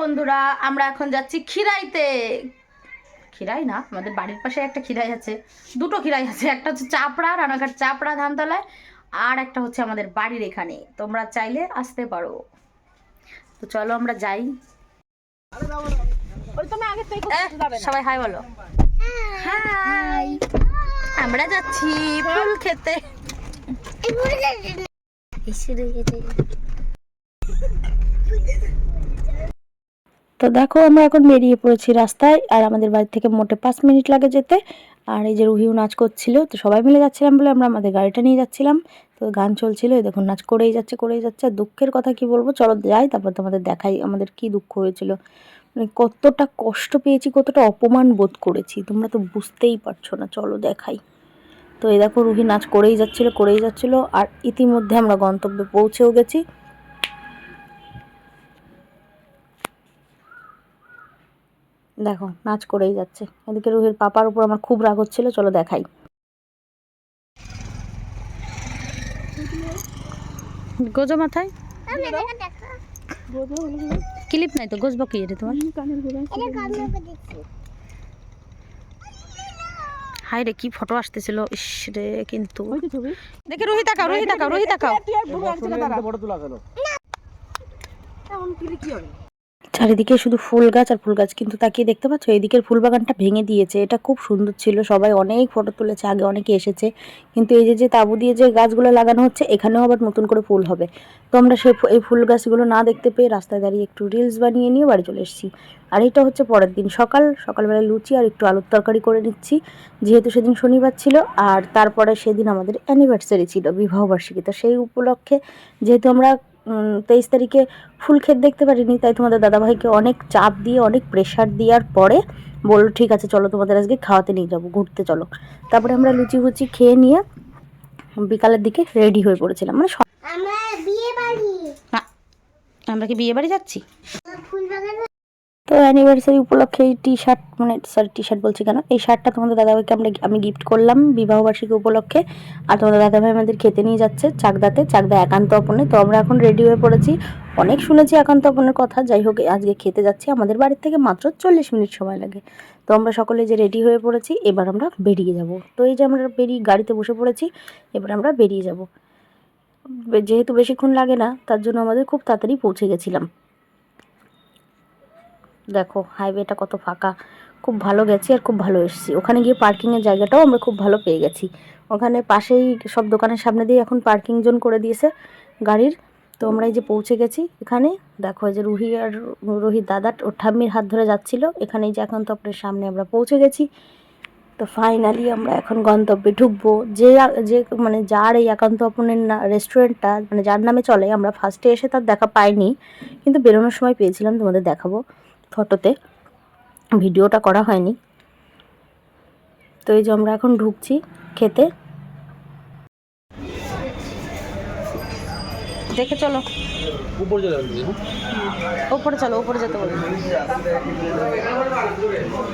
বন্ধুরা আমরা এখন যাচ্ছি খিরাইতে। খিরাই না আমাদের বাড়ির পাশে একটা খিরাই আছে। দুটো খিরাই আছে একটা হচ্ছে চাপড়া রানাঘাট চাপড়া ধানতলায় আর একটা হচ্ছে আমাদের বাড়ির এখানে। তোমরা চাইলে আসতে পারো। তো চলো আমরা যাই। সবাই হাই বলো। হাই আমরা যাচ্ছি ফুল খেতে। তো দেখো, আমরা এখন বেরিয়ে পড়েছি রাস্তায়, আর আমাদের বাড়ি থেকে মোটে পাঁচ মিনিট লাগে যেতে। আর এই যে রুহিও নাচ করছিল, তো সবাই মিলে যাচ্ছিলাম বলে আমরা আমাদের গাড়িটা নিয়ে যাচ্ছিলাম। তো গান চলছিল, এই দেখুন নাচ করেই যাচ্ছে করেই যাচ্ছে। আর দুঃখের কথা কি বলব? চলো যাই, তারপর তোমাদের দেখাই আমাদের কি দুঃখ হয়েছিল। মানে কতটা কষ্ট পেয়েছি, কতটা অপমান বোধ করেছি, তোমরা তো বুঝতেই পারছ না। চলো দেখাই। তো এই দেখো, রুহি নাচ করেই যাচ্ছিল করেই যাচ্ছিল। আর ইতিমধ্যে আমরা গন্তব্যে পৌঁছেও গেছি। দেখো নাচ করেই যাচ্ছে এদিকে রুহির পাপার উপর আমার খুব রাগ হচ্ছিল চলো দেখাই গোজো মাথায় ক্লিপ নাই তো গোজবো কি রে তোমার হাই রে কি ফটো আসতেছিল ইস রে কিন্তু দেখে রোহি তাকাও রোহি তাকাও রোহি তাকাও চারিদিকে শুধু ফুল গাছ আর ফুল গাছ। কিন্তু তাকিয়ে দেখতে পাচ্ছ, এদিকের ফুল বাগানটা ভেঙে দিয়েছে। এটা খুব সুন্দর ছিল। সবাই অনেক ফটো তুলেছে, আগে অনেকে এসেছে। কিন্তু এই যে যে তাবু দিয়ে যে গাছগুলো লাগানো হচ্ছে, এখানেও আবার নতুন করে ফুল হবে। তো আমরা ফু- এই ফুল গাছগুলো না দেখতে পেয়ে রাস্তায় দাঁড়িয়ে একটু রিলস বানিয়ে নিয়ে বাড়ি চলে এসেছি। আর এটা হচ্ছে পরের দিন সকাল। সকালবেলা লুচি আর একটু আলুর তরকারি করে নিচ্ছি। যেহেতু সেদিন শনিবার ছিল, আর তারপরে সেদিন আমাদের অ্যানিভার্সারি ছিল বিবাহবার্ষিকী তো সেই উপলক্ষে যেহেতু আমরা তেইশ তারিখে ফুল ক্ষেত দেখতে পারিনি তাই তোমাদের দাদাভাইকে অনেক চাপ দিয়ে অনেক প্রেশার দেওয়ার পরে বলল ঠিক আছে চলো তোমাদের আজকে খাওয়াতে নিয়ে যাব ঘুরতে চলো। তারপরে আমরা লুচি ফুচি খেয়ে নিয়ে বিকালের দিকে রেডি হয়ে পড়েছিলাম। মানে আমার না, আমরা কি বিয়ে বাড়ি যাচ্ছি আমার ফুল বাগানে তো অ্যানিভার্সারি উপলক্ষে এই টি শার্ট মানে সরি টি শার্ট বলছি কেন? এই শার্টটা তোমাদের দাদাভাইকে আমরা আমি গিফট করলাম বিবাহবার্ষিকী উপলক্ষে। আর তোমাদের দাদাভাই আমাদের খেতে নিয়ে যাচ্ছে চাকদাতে, চাকদা একান্ত অপনে তো আমরা এখন রেডি হয়ে পড়েছি। অনেক শুনেছি একান্ত অপনের কথা। যাই হোক, আজকে খেতে যাচ্ছি। আমাদের বাড়ির থেকে মাত্র চল্লিশ মিনিট সময় লাগে। তো আমরা সকলে যে রেডি হয়ে পড়েছি, এবার আমরা বেরিয়ে যাব। তো এই যে আমরা বেরিয়ে গাড়িতে বসে পড়েছি, এবার আমরা বেরিয়ে যাব। যেহেতু বেশিক্ষণ লাগে না, তার জন্য আমাদের খুব তাড়াতাড়ি পৌঁছে গেছিলাম। দেখো হাইওয়েটা কত ফাঁকা। খুব ভালো গেছি আর খুব ভালো এসেছি। ওখানে গিয়ে পার্কিংয়ের জায়গাটাও আমরা খুব ভালো পেয়ে গেছি। ওখানে পাশেই সব দোকানের সামনে দিয়ে এখন পার্কিং জোন করে দিয়েছে গাড়ির। তো আমরা এই যে পৌঁছে গেছি এখানে। দেখো যে রুহি আর রুহির দাদা ওর ঠাম্মির হাত ধরে যাচ্ছিল। এখানে যে এখন তপনের সামনে আমরা পৌঁছে গেছি। তো ফাইনালি আমরা এখন গন্তব্যে ঢুকবো। যে যে মানে যার এই একান্ত অপনের না রেস্টুরেন্টটা মানে যার নামে চলে, আমরা ফার্স্টে এসে তার দেখা পাইনি। কিন্তু বেরোনোর সময় পেয়েছিলাম তোমাদের দেখাবো। ফটোতে ভিডিওটা করা হয়নি। তো এই যে আমরা এখন ঢুকছি খেতে। দেখে চলো। উপর চলে উপরে চলো উপরে যেতে বলল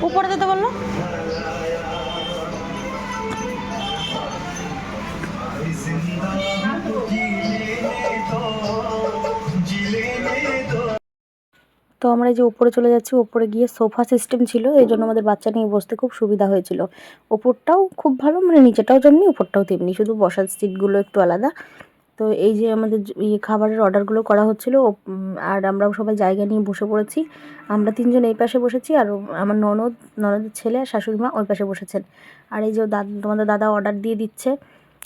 উপরে যেতে বলল? তো আমরা যে উপরে চলে যাচ্ছি, উপরে গিয়ে সোফা সিস্টেম ছিল, এই জন্য আমাদের বাচ্চা নিয়ে বসতে খুব সুবিধা হয়েছিল। ওপরটাও খুব ভালো মানে নিচেটাও যেমনি, উপরটাও তেমনি, শুধু বসার সিটগুলো একটু আলাদা। তো এই যে আমাদের ইয়ে খাবারের অর্ডারগুলো করা হচ্ছিল আর আমরাও সবাই জায়গা নিয়ে বসে পড়েছি। আমরা তিনজন এই পাশে বসেছি, আর আমার ননদ, ননদের ছেলে আর শাশুড়ি মা ওই পাশে বসেছেন। আর এই যে দাদা, তোমাদের দাদা অর্ডার দিয়ে দিচ্ছে।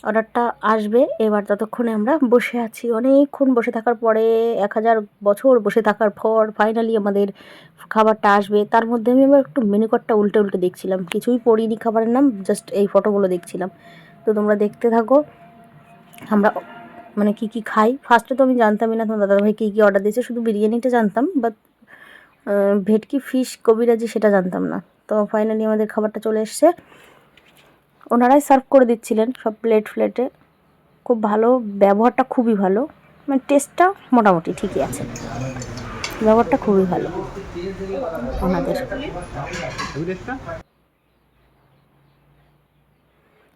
অর্ডারটা আসবে। এবার ততক্ষণে আমরা বসে আছি। অনেকক্ষণ বসে থাকার পরে, এক হাজার বছর বসে থাকার পর ফাইনালি আমাদের খাবারটা আসবে। তার মধ্যে আমি আবার একটু মেনু কার্ডটা উল্টে উল্টে দেখছিলাম। কিছুই পড়িনি খাবারের নাম জাস্ট এই ফটোগুলো দেখছিলাম। তো তোমরা দেখতে থাকো। আমরা মানে কি কি খাই? ফার্স্টে তো আমি জানতামই না, তোমার দাদাভাই কী কী অর্ডার দিয়েছে। শুধু বিরিয়ানিটা জানতাম বাট ভেটকি ফিশ কবিরাজি সেটা জানতাম না। তো ফাইনালি আমাদের খাবারটা চলে এসছে। ওনারাই সার্ভ করে দিচ্ছিলেন সব প্লেট ফ্লেটে খুব ভালো, ব্যবহারটা খুবই ভালো। মানে টেস্টটা মোটামুটি ঠিকই আছে। ব্যবহারটা খুবই ভালো ওনাদের।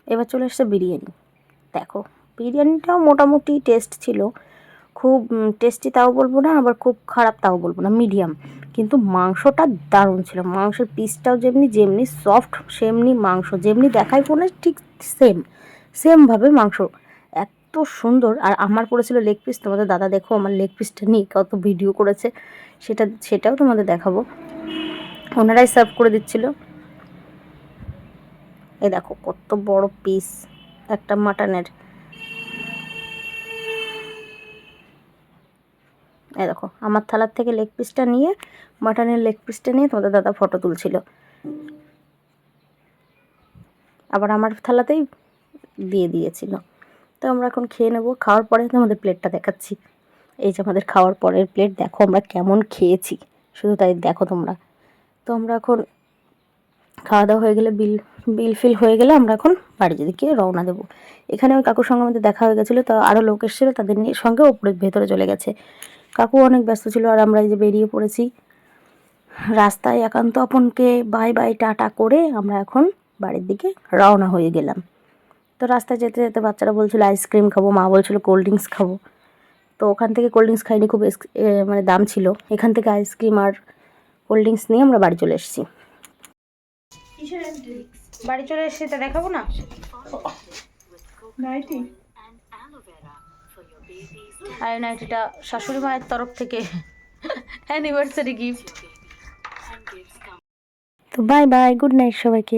এবার চলে এসছে বিরিয়ানি। দেখো, বিরিয়ানিটাও মোটামুটি টেস্ট ছিল। খুব টেস্টি তাও বলব না, আবার খুব খারাপ তাও বলব না মিডিয়াম কিন্তু মাংসটা দারুণ ছিল। মাংসের পিসটাও যেমনি যেমনি সফট সেমনি মাংস। যেমনি দেখায় ফোনে ঠিক সেম সেমভাবে মাংস। এত সুন্দর। আর আমার পড়েছিল লেগ পিস তোমাদের দাদা দেখো আমার লেগ পিসটা নিয়ে কত ভিডিও করেছে। সেটা, সেটাও তোমাদের দেখাবো। ওনারাই সার্ভ করে দিচ্ছিল। এ দেখো কত বড় পিস একটা মাটনের এই দেখো, আমার থালার থেকে লেগ পিসটা নিয়ে মাটনের লেগ পিসটা নিয়ে তোমাদের দাদা ফটো তুলছিল। আবার আমার থালাতেই দিয়ে দিয়েছিল। তো আমরা এখন খেয়ে নেব, খাওয়ার পরে তোমাদের প্লেটটা দেখাচ্ছি। এই যে আমাদের খাওয়ার পরের প্লেট দেখো আমরা কেমন খেয়েছি। শুধু তাই দেখো তোমরা। তো আমরা এখন খাওয়া দাওয়া হয়ে গেলে বিল বিল ফিল হয়ে গেলে আমরা এখন বাড়ির দিকে রওনা দেবো। এখানে ওই কাকুর সঙ্গে আমাদের দেখা হয়ে গেছিল, তো আরও লোক এসেছিল, তাদের নিয়ে সঙ্গে ওপরে ভেতরে চলে গেছে। কাকু অনেক ব্যস্ত ছিল আর আমরা এই যে বেরিয়ে পড়েছি। রাস্তায় একান্ত আপনকে বাই বাই টাটা করে আমরা এখন বাড়ির দিকে রওনা হয়ে গেলাম। তো রাস্তায় যেতে যেতে বাচ্চারা বলছিল আইসক্রিম খাব। মা বলছিল কোল্ড ড্রিঙ্কস খাব। তো ওখান থেকে কোল্ড ড্রিঙ্কস খাইনি খুব মানে দাম ছিল। এখান থেকে আইসক্রিম আর কোল্ড ড্রিঙ্কস নিয়ে আমরা বাড়ি চলে এসেছি। বাড়ি চলে এসেছি তা দেখাবো না? নাইটি আর নাইট এটা শাশুড়ি মায়ের তরফ থেকে অ্যানিভার্সারি গিফট তো বাই বাই গুড নাইট সবাইকে।